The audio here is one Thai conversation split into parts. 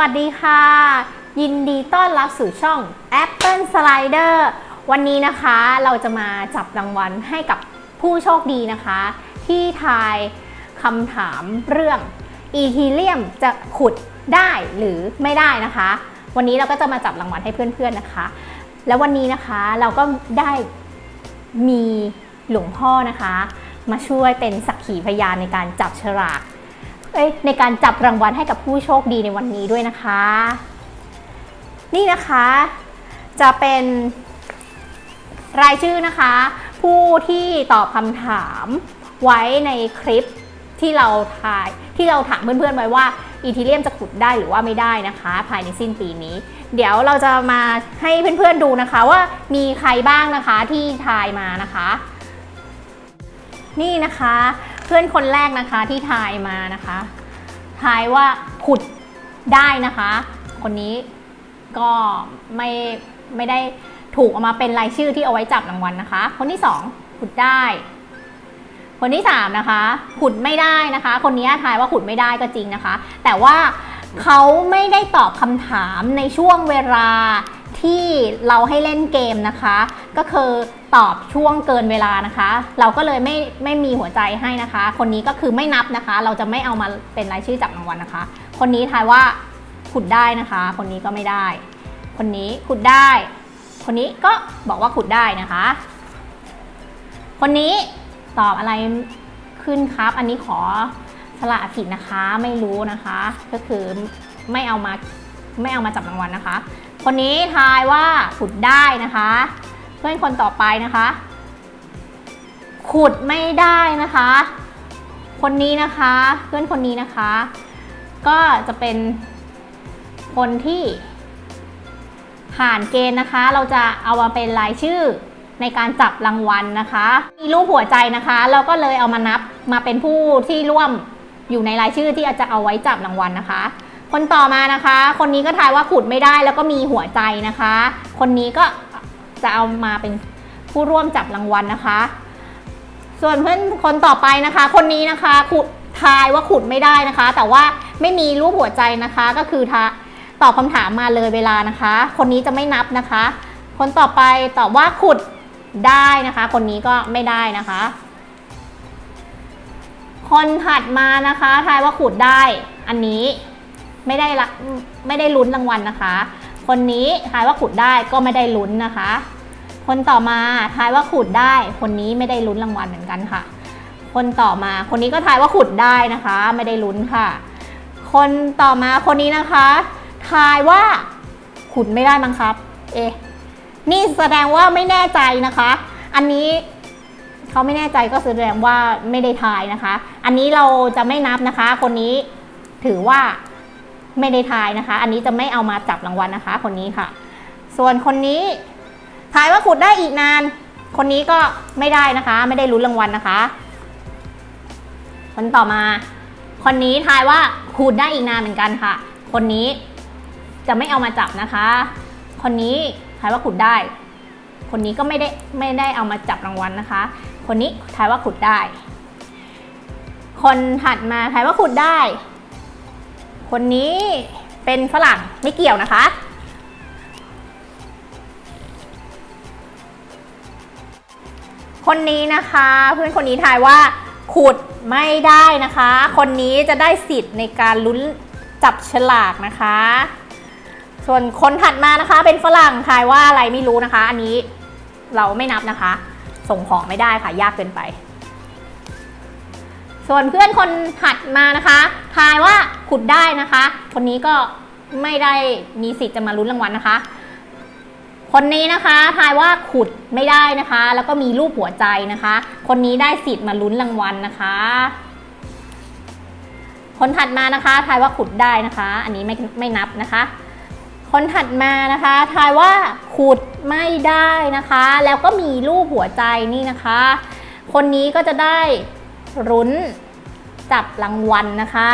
วัสดีค่ะ ยินดีต้อนรับสู่ช่อง Apple Slider วันนี้นะคะเราจะมาจับรางวัลให้กับผู้โชคดีนะคะ ที่ทายคำถามเรื่องอีทีเลียมจะขุดได้หรือไม่ได้นะคะ วันนี้เราก็จะมาจับรางวัลให้เพื่อนๆนะคะ แล้ววันนี้นะคะเราก็ได้มีหลวงพ่อนะคะ มาช่วยเป็นสักขีพยานในการจับฉลาก ในการจับรางวัลให้กับผู้โชคดีในวันนี้ด้วยนะคะ นี่นะคะ จะเป็นรายชื่อนะคะ ผู้ที่ตอบคำถามไว้ในคลิปที่เราถ่ายที่เราถามเพื่อนๆไว้ว่าอีทีเรียมจะขุดได้หรือว่าไม่ได้นะคะ ภายในสิ้นปีนี้ เดี๋ยวเราจะมาให้เพื่อนๆดูนะคะว่ามีใครบ้างนะคะที่ทายมานะคะ นี่นะคะ เพื่อนคนแรกนะคะที่ทายมานะคะ ทายว่าขุดได้นะคะ คนนี้ก็ไม่ไม่ได้ถูกเอามาเป็นรายชื่อที่เอาไว้จับรางวัลนะคะ คนที่สองขุดได้ คนที่สามนะคะขุดไม่ได้นะคะ คนนี้ทายว่าขุดไม่ได้ก็จริงนะคะ แต่ว่าเขาไม่ได้ตอบคำถามในช่วงเวลาที่เราให้เล่นเกมนะคะ ก็คือตอบช่วงเกินเวลานะคะ เราก็เลยไม่ไม่มีหัวใจให้นะคะ คนนี้ก็คือไม่นับนะคะ เราจะไม่เอามาเป็นรายชื่อจับรางวัลนะคะ คนนี้ทายว่าขุดได้นะคะ คนนี้ก็ไม่ได้ คนนี้ขุดได้ คนนี้ก็บอกว่าขุดได้นะคะ คนนี้ตอบอะไรขึ้นครับ อันนี้ขอสละผิดนะคะไม่รู้นะคะ ก็คือไม่เอามาไม่เอามาจับรางวัลนะคะ คนนี้ทายว่าขุดได้นะคะ พื่อนคนต่อไปนะคะ ขุดไม่ได้นะคะ คนนี้นะคะ เพื่อนคนนี้นะคะ ก็จะเป็นคนที่ผ่านเกณฑ์นะคะ เราจะเอามาเป็นรายชื่อในการจับรางวัลนะคะ มีรูปหัวใจนะคะ เราก็เลยเอามานับมาเป็นผู้ที่ร่วมอยู่ในรายชื่อที่จะเอาไว้จับรางวัลนะคะ คนต่อมานะคะ คนนี้ก็ทายว่าขุดไม่ได้แล้วก็มีหัวใจนะคะ คนนี้ก็ จะเอามาเป็นผู้ร่วมจับรางวัลนะคะ ส่วนเพื่อนคนต่อไปนะคะ คนนี้นะคะขุดทายว่าขุดไม่ได้นะคะ แต่ว่าไม่มีรูปหัวใจนะคะ ก็คือทาตอบคำถามมาเลยเวลานะคะ คนนี้จะไม่นับนะคะ คนต่อไปตอบว่าขุดได้นะคะ คนนี้ก็ไม่ได้นะคะ คนถัดมานะคะทายว่าขุดได้อันนี้ไม่ได้ละไม่ได้ลุ้นรางวัลนะคะ คนนี้ทายว่าขุดได้ก็ไม่ได้ลุ้นนะคะ คนต่อมาทายว่าขุดได้ คนนี้ไม่ได้ลุ้นรางวัลเหมือนกันค่ะ คนต่อมาคนนี้ก็ทายว่าขุดได้นะคะ ไม่ได้ลุ้นค่ะ คนต่อมาคนนี้นะคะทายว่าขุดไม่ได้มั้งครับ เอ๊ะนี่แสดงว่าไม่แน่ใจนะคะ อันนี้เขาไม่แน่ใจก็แสดงว่าไม่ได้ทายนะคะ อันนี้เราจะไม่นับนะคะ คนนี้ถือว่าไม่ได้ทายนะคะ อันนี้จะไม่เอามาจับรางวัลนะคะ คนนี้ค่ะ ส่วนคนนี้ ทายว่าขุดได้อีกนาน คนนี้ก็ไม่ได้นะคะ ไม่ได้ลุ้นรางวัลนะคะ คนต่อมา คนนี้ทายว่าขุดได้อีกนานเหมือนกันค่ะ คนนี้จะไม่เอามาจับนะคะ คนนี้ทายว่าขุดได้ คนนี้ก็ไม่ได้ไม่ได้เอามาจับรางวัลนะคะ คนนี้ทายว่าขุดได้ คนถัดมาทายว่าขุดได้ คนนี้เป็นฝรั่งไม่เกี่ยวนะคะ คนนี้นะคะ เพื่อนคนนี้ทายว่าขุดไม่ได้นะคะ คนนี้จะได้สิทธิ์ในการลุ้นจับฉลากนะคะ ส่วนคนถัดมานะคะเป็นฝรั่งทายว่าอะไรไม่รู้นะคะ อันนี้เราไม่นับนะคะ ส่งของไม่ได้ค่ะยากเกินไป ส่วนเพื่อนคนถัดมานะคะทายว่าขุดได้นะคะ คนนี้ก็ไม่ได้มีสิทธิ์จะมาลุ้นรางวัลนะคะ คนนี้นะคะทายว่าขุดไม่ได้นะคะ แล้วก็มีรูปหัวใจนะคะ คนนี้ได้สิทธิ์มาลุ้นรางวัลนะคะ คนถัดมานะคะทายว่าขุดได้นะคะ อันนี้ไม่ไม่นับนะคะ คนถัดมานะคะทายว่าขุดไม่ได้นะคะ แล้วก็มีรูปหัวใจนี่นะคะ คนนี้ก็จะได้รุ้นจับรางวัลนะคะ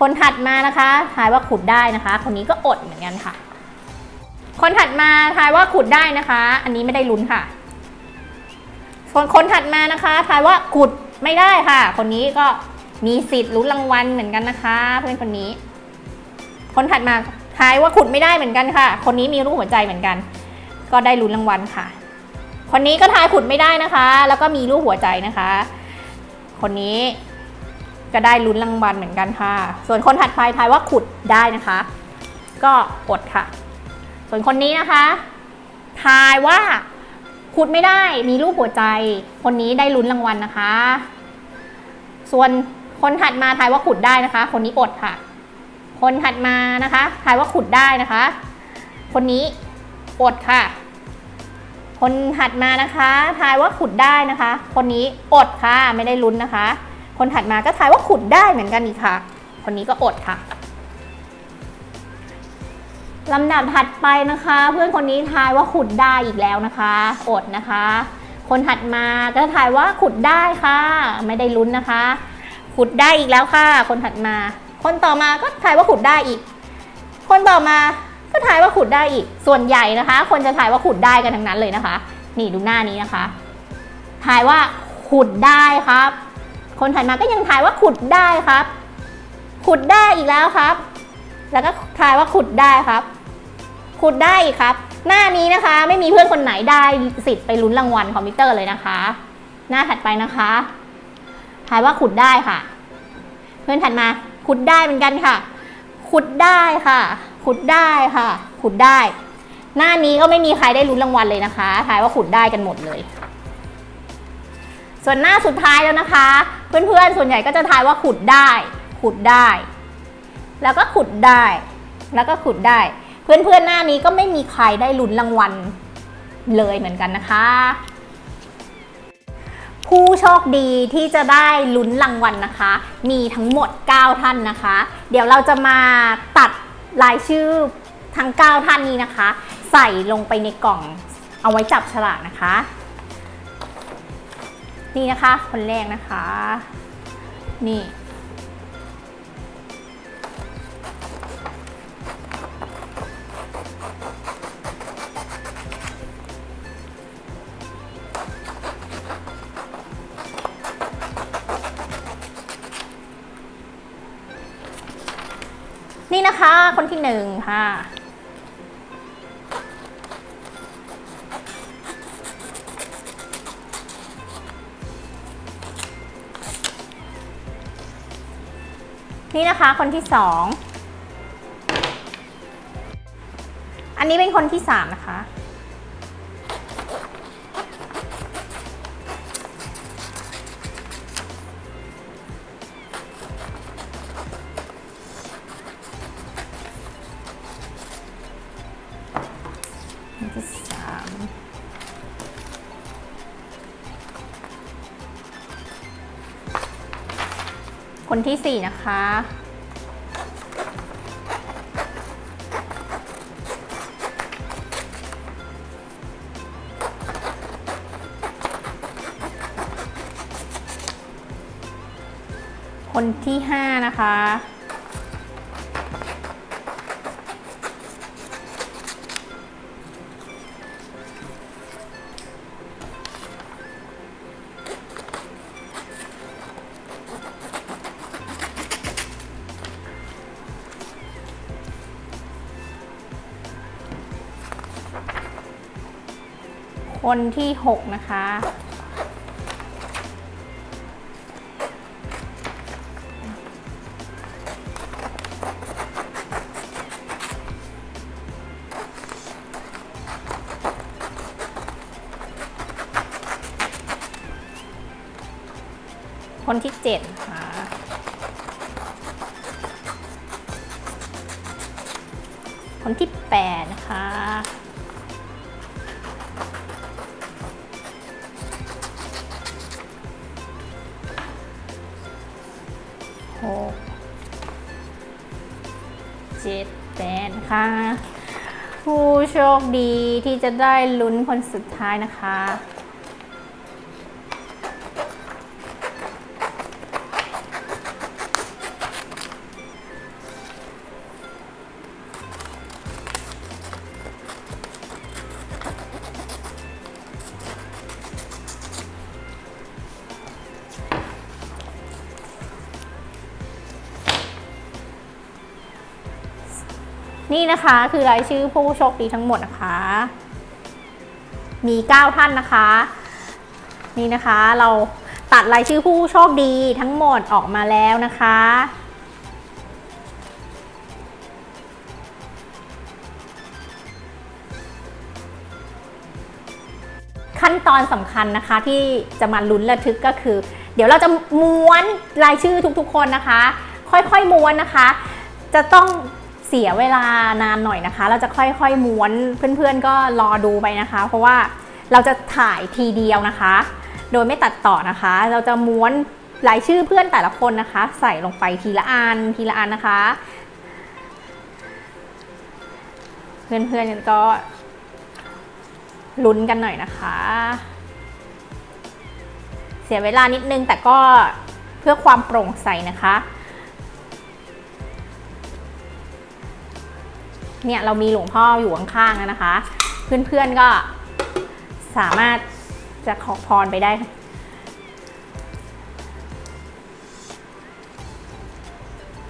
คนถัดมานะคะทายว่าขุดได้นะคะ คนนี้ก็อดเหมือนกันค่ะ คนถัดมาทายว่าขุดได้นะคะ อันนี้ไม่ได้ลุ้นค่ะ ส่วนคนถัดมานะคะทายว่าขุดไม่ได้ค่ะ คนนี้ก็มีสิทธิ์ลุ้นรางวัลเหมือนกันนะคะ เพื่อนคนนี้ คนถัดมาทายว่าขุดไม่ได้เหมือนกันค่ะ คนนี้มีรูปหัวใจเหมือนกัน ก็ได้ลุ้นรางวัลค่ะ คนนี้ก็ทายขุดไม่ได้นะคะ แล้วก็มีรูปหัวใจนะคะ คนนี้ก็ได้ลุ้นรางวัลเหมือนกันค่ะ ส่วนคนถัดไปทายว่าขุดได้นะคะ ก็อดค่ะ ส่วนคนนี้นะคะทายว่าขุดไม่ได้มีรูปหัวใจ คนนี้ได้ลุ้นรางวัลนะคะ ส่วนคนถัดมาทายว่าขุดได้นะคะ คนนี้อดค่ะ คนถัดมานะคะทายว่าขุดได้นะคะ คนนี้อดค่ะ คนถัดมานะคะทายว่าขุดได้นะคะ คนนี้อดค่ะไม่ได้ลุ้นนะคะ คนถัดมาก็ทายว่าขุดได้เหมือนกันอีกค่ะ คนนี้ก็อดค่ะ ลำดับถัดไปนะคะ เพื่อนคนนี้ทายว่าขุดได้อีกแล้วนะคะ อดนะคะ คนถัดมาก็ทายว่าขุดได้ค่ะ ไม่ได้ลุ้นนะคะ ขุดได้อีกแล้วค่ะ คนถัดมา คนต่อมาก็ทายว่าขุดได้อีก คนต่อมาก็ทายว่าขุดได้อีก ส่วนใหญ่นะคะ คนจะทายว่าขุดได้กันทั้งนั้นเลยนะคะ นี่ดูหน้านี้นะคะทายว่าขุดได้ครับ คนถัดมาก็ยังทายว่าขุดได้ครับ ขุดได้อีกแล้วครับ แล้วก็ทายว่าขุดได้ครับ ขุดได้ครับ หน้านี้นะคะไม่มีเพื่อนคนไหนได้สิทธิ์ไปลุ้นรางวัลคอมพิวเตอร์เลยนะคะ หน้าถัดไปนะคะทายว่าขุดได้ค่ะ เพื่อนถัดมาขุดได้เหมือนกันค่ะ ขุดได้ค่ะ ขุดได้ค่ะ ขุดได้ หน้านี้ก็ไม่มีใครได้ลุ้นรางวัลเลยนะคะทายว่าขุดได้กันหมดเลย ส่วนหน้าสุดท้ายแล้วนะคะ เพื่อนๆส่วนใหญ่ก็จะทายว่าขุดได้ ขุดได้ แล้วก็ขุดได้ แล้วก็ขุดได้ เพื่อนๆหน้านี้ก็ไม่มีใครได้ลุ้นรางวัลเลยเหมือนกันนะคะ ผู้โชคดีที่จะได้ลุ้นรางวัลนะคะ มีทั้งหมด 9 ท่านนะคะ เดี๋ยวเราจะมาตัดรายชื่อทั้ง 9 ท่านนี้นะคะ ใส่ลงไปในกล่องเอาไว้จับฉลากนะคะ นี่นะคะคนแรกนะคะ นี่ หนึ่งค่ะ นี่นะคะคนที่สอง อันนี้เป็นคนที่สามนะคะ คนที่สี่นะคะ คนที่ห้านะคะ คนที่ 6 นะคะ คนที่ 7 นะคะคนที่ 8 โชคดีที่จะได้ลุ้นคนสุดท้ายนะคะ นี่นะคะคือรายชื่อผู้โชคดีทั้งหมดนะคะ มี 9 ท่านนะคะ นี่นะคะเราตัดรายชื่อผู้โชคดีทั้งหมดออกมาแล้วนะคะ ขั้นตอนสำคัญนะคะที่จะมาลุ้นระทึกก็คือ เดี๋ยวเราจะม้วนรายชื่อทุกๆคนนะคะ ค่อยๆม้วนนะคะ จะต้อง เสียเวลานานหน่อยนะคะ เราจะค่อยๆม้วนเพื่อนๆก็รอดูไปนะคะ เพราะว่าเราจะถ่ายทีเดียวนะคะ โดยไม่ตัดต่อนะคะ เราจะม้วนรายชื่อเพื่อนแต่ละคนนะคะ ใส่ลงไปทีละอันทีละอันนะคะ เพื่อนๆก็ลุ้นกันหน่อยนะคะ เสียเวลานิดนึงแต่ก็เพื่อความโปร่งใสนะคะ เนี่ยเรามีหลวงพ่ออยู่ข้างๆนะคะ เพื่อนๆก็สามารถจะขอพรไปได้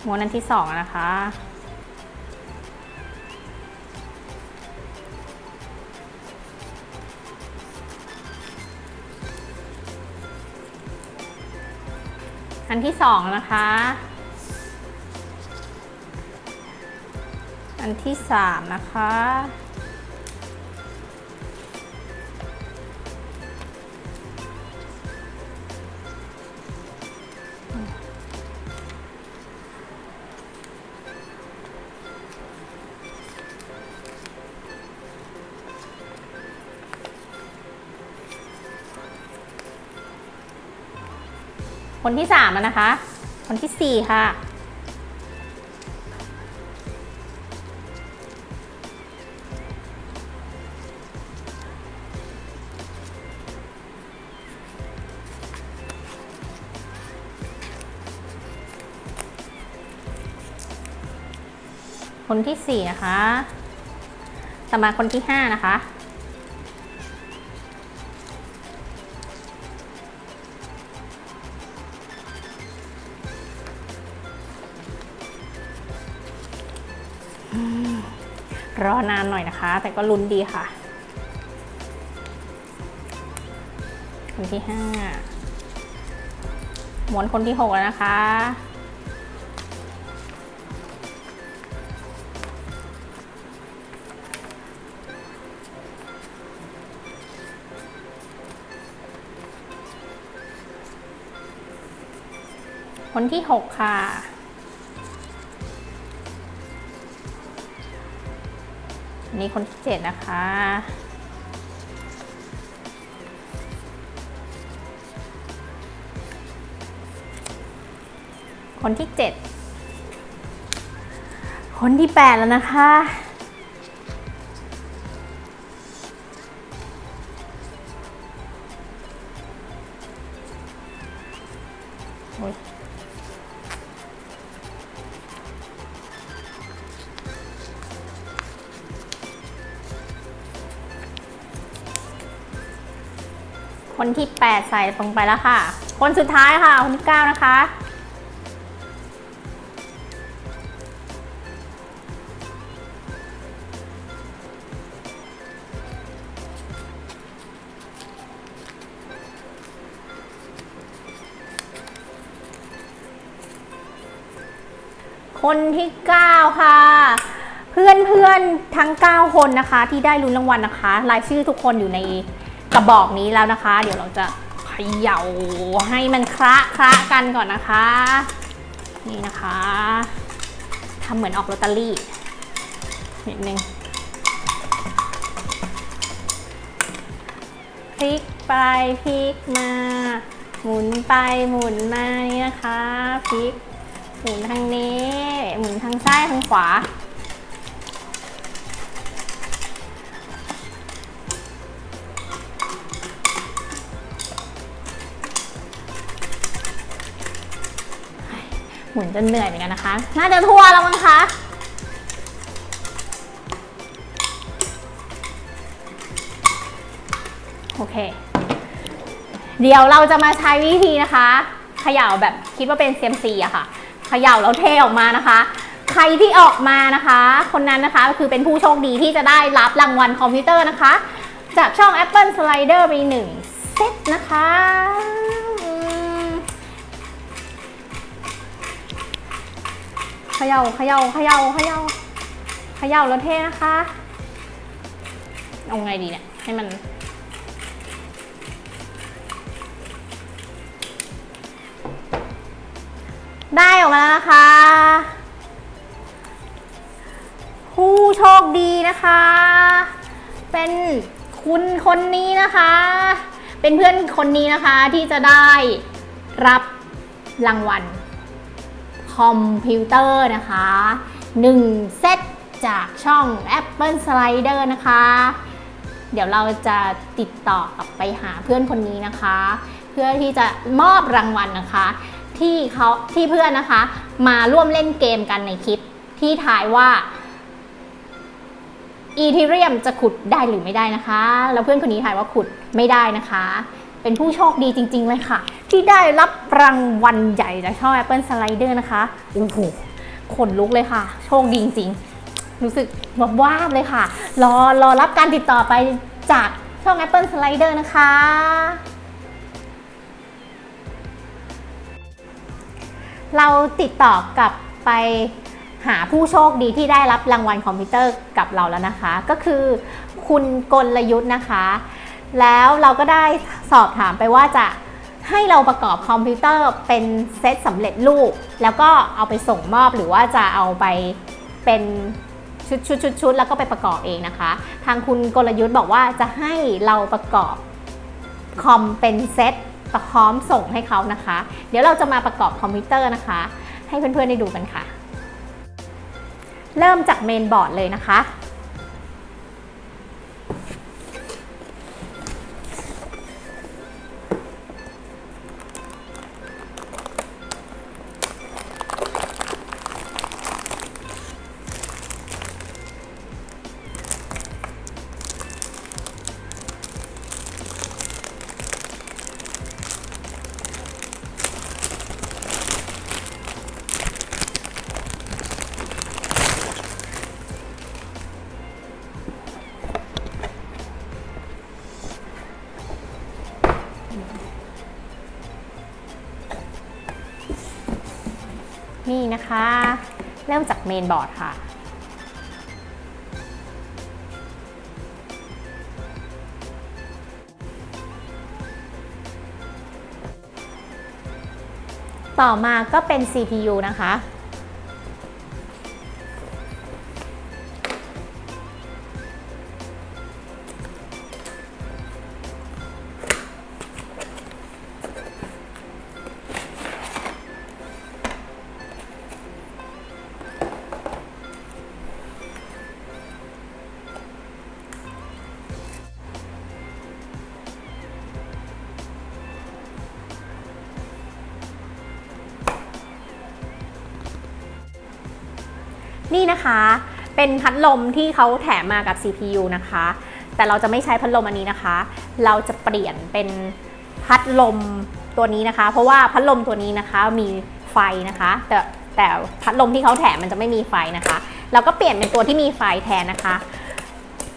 ม้วนอันที่สองนะคะ อันที่สองนะคะ อันที่สามนะคะ คนที่สามนะคะ คนที่สี่ค่ะ คนที่สี่นะคะต่อมาคนที่ห้านะคะ รอนานหน่อยนะคะ แต่ก็ลุ้นดีค่ะ คนที่ห้าหมวนคนที่หกแล้วนะคะ คนที่หกค่ะนนี้คนที่เจ็ดนะคะ คนที่เจ็ดคนที่แปดแล้วนะคะ 8 ใส่ลงไปแล้วค่ะ คนสุดท้ายค่ะ คนที่ 9 นะคะ คนที่ 9 ค่ะเพื่อนเพื่อนๆทั้ง 9 คนนะคะ ที่ได้ลุ้นรางวัลนะคะ รายชื่อทุกคนอยู่ใน ระบอกนี้แล้วนะคะ เดี๋ยวเราจะเขย่าให้มันคละคละกันก่อนนะคะ นี่นะคะทำเหมือนออกลอตเตอรี่นิดนึงพลิกไปพลิกมา หมุนไปหมุนมานี่นะคะพลิกหมุนทางนี้ หมุนทางซ้ายทางขวา มุนจนเหนื่อยเหมือนกันนะคะ น่าจะทั่วแล้วมั้งคะโอเค เดี๋ยวเราจะมาใช้วิธีนะคะเขย่าแบบคิดว่าเป็นเซียมซีอะค่ะเขย่าแล้วเทออกมานะคะ ใครที่ออกมานะคะ คนนั้นนะคะคือเป็นผู้โชคดีที่จะได้รับรางวัลคอมพิวเตอร์นะคะ จากช่อง Apple Slider ไปหนึ่งเซตนะคะ ขย่าเขย่าเขย่าเขย่าเขย่าแล้วเท่นะคะ เอาไงดีเนี่ย ให้มัน ได้ออกมาแล้วนะคะ ผู้โชคดีนะคะ เป็นคุณคนนี้นะคะ เป็นเพื่อนคนนี้นะคะที่จะได้รับรางวัล คอมพิวเตอร์นะคะ 1 เซตจากช่อง Apple Slider นะคะ เดี๋ยวเราจะติดต่อกลับไปหาเพื่อนคนนี้นะคะ เพื่อที่จะมอบรางวัลนะคะ ที่เขาที่เพื่อนนะคะ มาร่วมเล่นเกมกันในคลิปที่ทายว่าอีทีเรียมจะขุดได้หรือไม่ได้นะคะ แล้วเพื่อนคนนี้ทายว่าขุดไม่ได้นะคะ เป็นผู้โชคดีจริง ๆ เลยค่ะ ที่ได้รับรางวัลใหญ่จากช่อง Apple Slider นะคะโอ้โหขนลุกเลยค่ะ โชคดีจริงๆ รู้สึกวับวาบเลยค่ะ รอรอรับการติดต่อไปจากช่อง Apple Slider นะคะ เราติดต่อกลับไปหาผู้โชคดีที่ได้รับรางวัลคอมพิวเตอร์กับเราแล้วนะคะ ก็คือคุณกลยุทธ์นะคะ แล้วเราก็ได้สอบถามไปว่าจะ ให้เราประกอบคอมพิวเตอร์เป็นเซตสำเร็จรูป แล้วก็เอาไปส่งมอบหรือว่าจะเอาไปเป็นชุดชุดชุดชุดแล้วก็ไปประกอบเองนะคะ ทางคุณกลยุทธ์บอกว่าจะให้เราประกอบคอมเป็นเซตพร้อมส่งให้เขานะคะ เดี๋ยวเราจะมาประกอบคอมพิวเตอร์นะคะ ให้เพื่อนๆได้ดูกันค่ะ เริ่มจากเมนบอร์ดเลยนะคะ นี่นะคะ เริ่มจากเมนบอร์ดค่ะ ต่อมาก็เป็น CPU นะคะ นี่นะคะ เป็นพัดลมที่เขาแถมมากับ CPU นะคะ แต่เราจะไม่ใช้พัดลมอันนี้นะคะ เราจะเปลี่ยนเป็นพัดลมตัวนี้นะคะ เพราะว่าพัดลมตัวนี้นะคะมีไฟนะคะ แต่แต่พัดลมที่เขาแถมมันจะไม่มีไฟนะคะ เราก็เปลี่ยนเป็นตัวที่มีไฟแทนนะคะ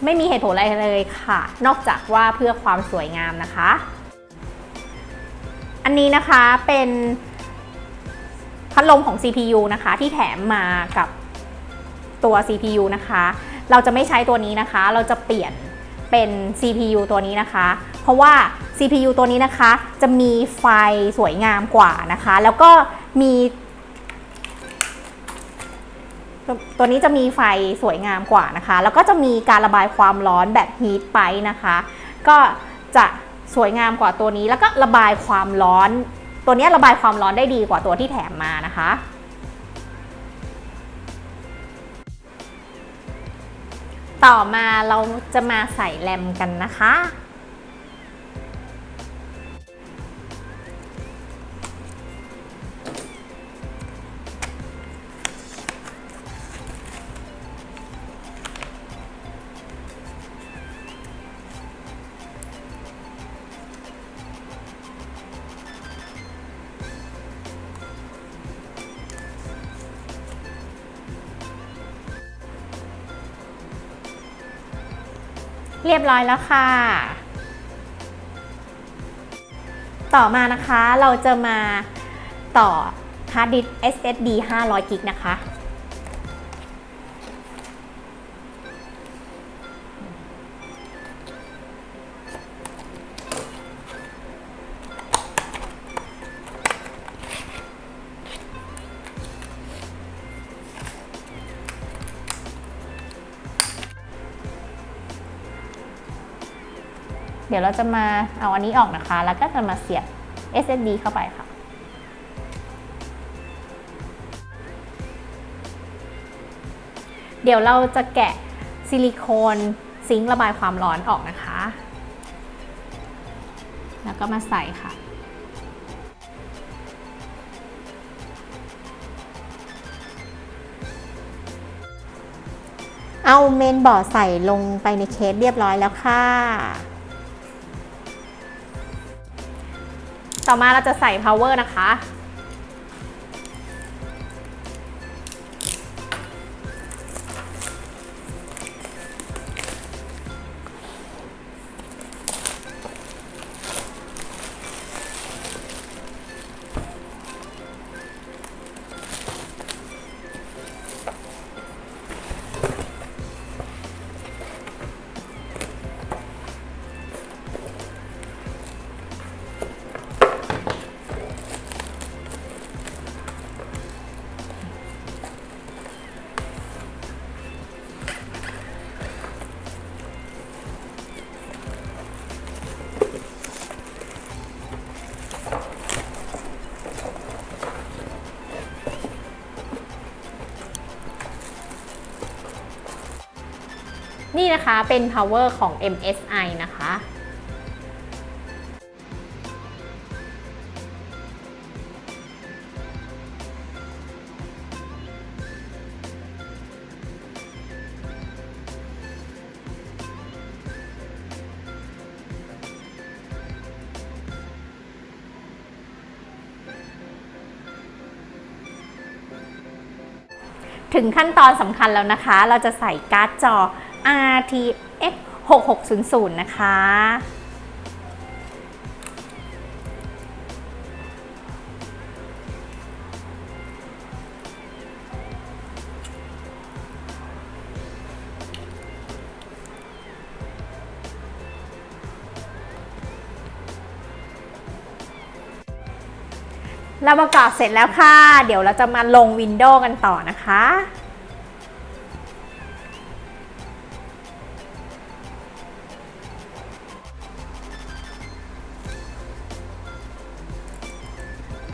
ไม่มีเหตุผลอะไรเลยค่ะ นอกจากว่าเพื่อความสวยงามนะคะ อันนี้นะคะเป็นพัดลมของ CPU นะคะ ที่แถมมากับ ตัว CPU นะคะ เราจะไม่ใช้ตัวนี้นะคะ เราจะเปลี่ยนเป็น CPU ตัวนี้นะคะ เพราะว่า CPU ตัวนี้นะคะ จะมีไฟสวยงามกว่านะคะ แล้วก็มีตัวนี้จะมีไฟสวยงามกว่านะคะ แล้วก็จะมีการระบายความร้อนแบบ heat ไปนะคะ ก็จะสวยงามกว่าตัวนี้ แล้วก็ระบายความร้อน ตัวนี้ระบายความร้อนได้ดีกว่าตัวที่แถมมานะคะ ต่อมาเราจะมาใส่แรมกันนะคะ รียบร้อยแล้วค่ะ ต่อมานะคะเราจะมาต่อฮาร์ดดิสก์ SSD 500กิกนะคะ ดี๋ยวเราจะมาเอาอันนี้ออกนะคะ แล้วก็จะมาเสียบ SSD เข้าไปค่ะ เดี๋ยวเราจะแกะซิลิโคนซิงค์ระบายความร้อนออกนะคะ แล้วก็มาใส่ค่ะเอาเมนบอร์ดใส่ลงไปในเคสเรียบร้อยแล้วค่ะ ต่อมาเราจะใส่ power นะคะ นี่นะคะเป็น power ของ MSI นะคะถึงขั้นตอนสำคัญแล้วนะคะ เราจะใส่การ์ดจอ RTX 6600 นะคะ เราประกอบเสร็จแล้วค่ะ เดี๋ยวเราจะมาลงวินโดว์กันต่อนะคะ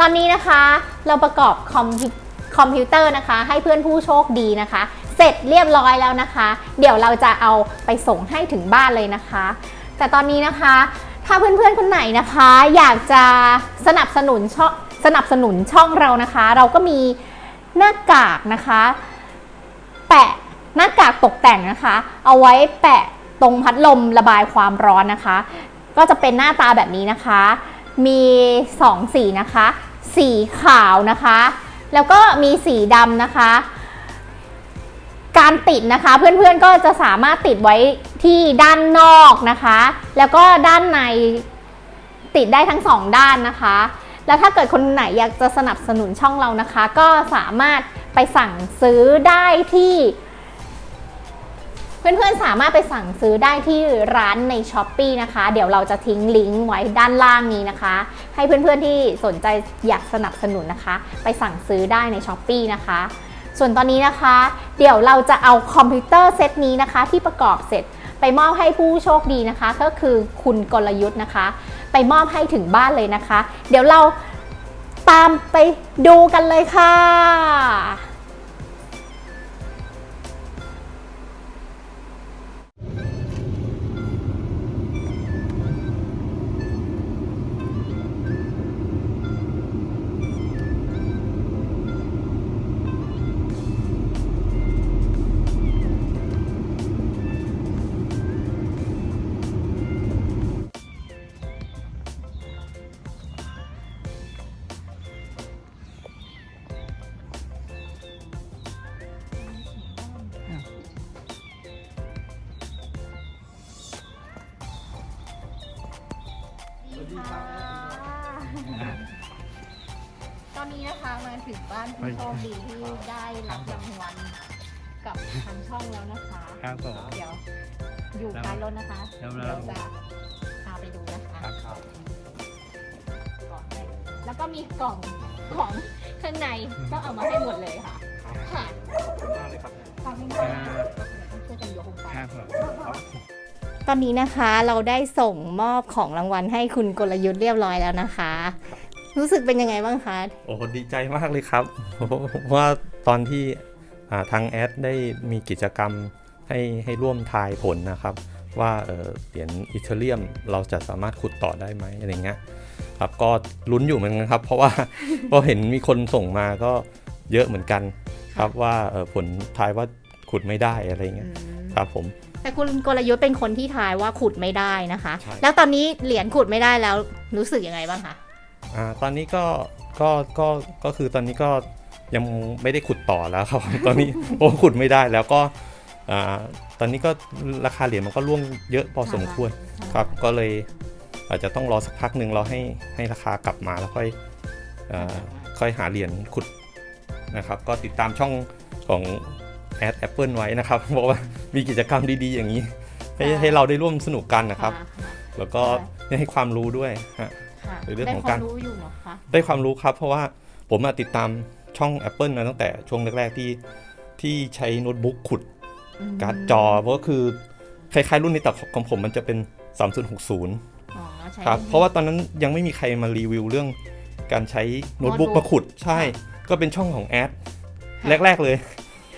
อนนี้นะคะเราประกอบคอมพิวคอมพิวเตอร์นะคะ ให้เพื่อนผู้โชคดีนะคะ เสร็จเรียบร้อยแล้วนะคะ เดี๋ยวเราจะเอาไปส่งให้ถึงบ้านเลยนะคะ แต่ตอนนี้นะคะ ถ้าเพื่อนๆคนไหนนะคะ อยากจะสนับสนุนช่องสนับสนุนช่องเรานะคะ เราก็มีหน้ากากนะคะ แปะหน้ากากตกแต่งนะคะ เอาไว้แปะตรงพัดลมระบายความร้อนนะคะ ก็จะเป็นหน้าตาแบบนี้นะคะ มี 2 สีนะคะ สีขาวนะคะ แล้วก็มีสีดำนะคะ การติดนะคะ เพื่อนๆก็จะสามารถติดไว้ที่ด้านนอกนะคะ แล้วก็ด้านในติดได้ทั้งสองด้านนะคะ แล้วถ้าเกิดคนไหนอยากจะสนับสนุนช่องเรานะคะ ก็สามารถไปสั่งซื้อได้ที่ เพื่อนๆสามารถไปสั่งซื้อได้ที่ร้านใน s h อ p e e นะคะ เดี๋ยวเราจะทิ้งลิงก์ไว้ด้านล่างนี้นะคะ ให้เพื่อนๆที่สนใจอยากสนับสนุนนะคะ ไปสั่งซื้อได้ใน s h อ p e e นะคะ ส่วนตอนนี้นะคะ เดี๋ยวเราจะเอาคอมพิวเตอร์เซตนี้นะคะ ที่ประกอบเสร็จไปมอบให้ผู้โชคดีนะคะ ก็คือคุณกลยุทธ์นะคะ ไปมอบให้ถึงบ้านเลยนะคะ เดี๋ยวเราตามไปดูกันเลยค่ะานผู้โชคดีที่ได้รับรางวัลกับทางช่องแล้วนะคะ ครับผม เดี๋ยวอยู่ท้ายรถนะคะเดี๋เดี๋ยวยเราวจะพาไปดูนะคะครับครับกล่องให้แล้วก็มีกล่องของข้างในก็เอามาให้หมดเลยค่ะค่ะมากเลยครับขอบคุณค่ะช่วยกันยกไป ครับผมตอนนี้นะคะเราได้ส่งมอบของรางวัลให้คุณกลยุทธ์เรียบร้อยแล้วนะคะ รู้สึกเป็นยังไงบ้างคะ โอ้โหดีใจมากเลยครับเพราะว่าตอนที่อ่าทางแอดได้มีกิจกรรมให้ให้ร่วมทายผลนะครับ ว่าเอ่อเหรียญอิตาเลียมเราจะสามารถขุดต่อได้ไหมอะไรเงี้ยครับก็ลุ้นอยู่เหมือนกันครับ เพราะว่าเพราะเห็นมีคนส่งมาก็เยอะเหมือนกันครับว่าเอ่อผลทายว่าขุดไม่ได้อะไรเงี้ยครับผมแต่คุณกลยุทธ์เป็นคนที่ทายว่าขุดไม่ได้นะคะใช่แล้วตอนนี้เหรียญขุดไม่ได้แล้วรู้สึกยังไงบ้างคะ อ่าตอนนี้ก็ก็ก็ก็คือตอนนี้ก็ยังไม่ได้ขุดต่อแล้วครับ ตอนนี้โอ้ขุดไม่ได้แล้วก็อ่าตอนนี้ก็ราคาเหรียญมันก็ร่วงเยอะพอสมควรครับก็เลยอาจจะต้องรอสักพักหนึ่งรอให้ให้ราคากลับมาแล้วค่อยอ่าค่อยหาเหรียญขุดนะครับ ก็ติดตามช่องของแอดแอปเปิลไว้นะครับบอกว่ามีกิจกรรมดีๆอย่างนี้ ให้ให้เราได้ร่วมสนุกกันนะครับ แล้วก็ได้ให้ความรู้ด้วยฮะ ค่ะหรือเรื่องของได้การความรู้อยู่เหรอคะได้ความรู้ครับ เพราะว่าผมมาติดตามช่อง Apple มาตั้งแต่ช่วงแรกๆที่ที่ใช้โน้ตบุ๊กขุดมการ์ดจอเพราะก็คือคล้ายๆรุ่นนี้แต่ของผมมันจะเป็น 3060อ๋อใช้ครับเพราะว่าตอนนั้นยังไม่มีใครมารีวิวเรื่องการใช้โน้ตบุ๊กโน้ตบุ๊กมาขุดใช่ ก็เป็นช่องของแอดค่ะแรก ๆเลย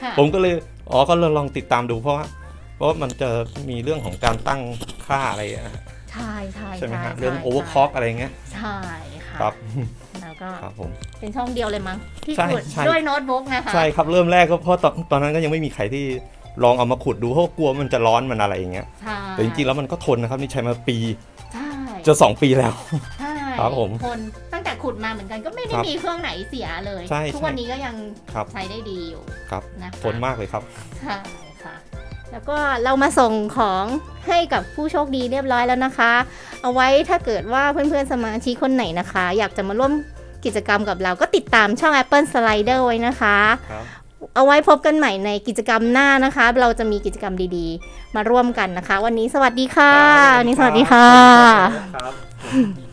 ค่ะผมก็เลยอ๋อก็เลยลองติดตามดูเพราะว่าเพราะว่ามันจะมีเรื่องของการตั้งค่าอะไรอะ ใช่ใช่ใช่ไหมฮะใช่เรื่องใช่โอเวอร์คล็อกอะไรเงี้ยใช่ค่ะครับแล้วก็ครับผมเป็นช่องเดียวเลยมั้งที่ใช่ขุดใช่ด้วยโน้ตบุ๊กนะคะใช่ครับเริ่มแรกก็เพราะตอนตอนนั้นก็ยังไม่มีใครที่ลองเอามาขุดดูเพราะกลัวมันจะร้อนมันอะไรอย่างเงี้ยใช่แต่จริงๆแล้วมันก็ทนนะครับนี่ใช้มาปีใช่จะสองปีแล้วใช่ครับผมคนตั้งแต่ขุดมาเหมือนกันก็ไม่ได้ครับมีเครื่องไหนเสียเลยใช่ทุกใช่วันนี้ก็ยังครับใช้ได้ดีอยู่ครับนะคะทนมากเลยครับใช่ค่ะ แล้วก็เรามาส่งของให้กับผู้โชคดีเรียบร้อยแล้วนะคะ เอาไว้ถ้าเกิดว่าเพื่อนๆสมาชิกคนไหนนะคะ อยากจะมาร่วมกิจกรรมกับเราก็ติดตามช่อง Apple Slider ไว้นะคะ ครับ เอาไว้พบกันใหม่ในกิจกรรมหน้านะคะ เราจะมีกิจกรรมดีๆ มาร่วมกันนะคะ วันนี้สวัสดีค่ะ วันนี้สวัสดีค่ะ ครับ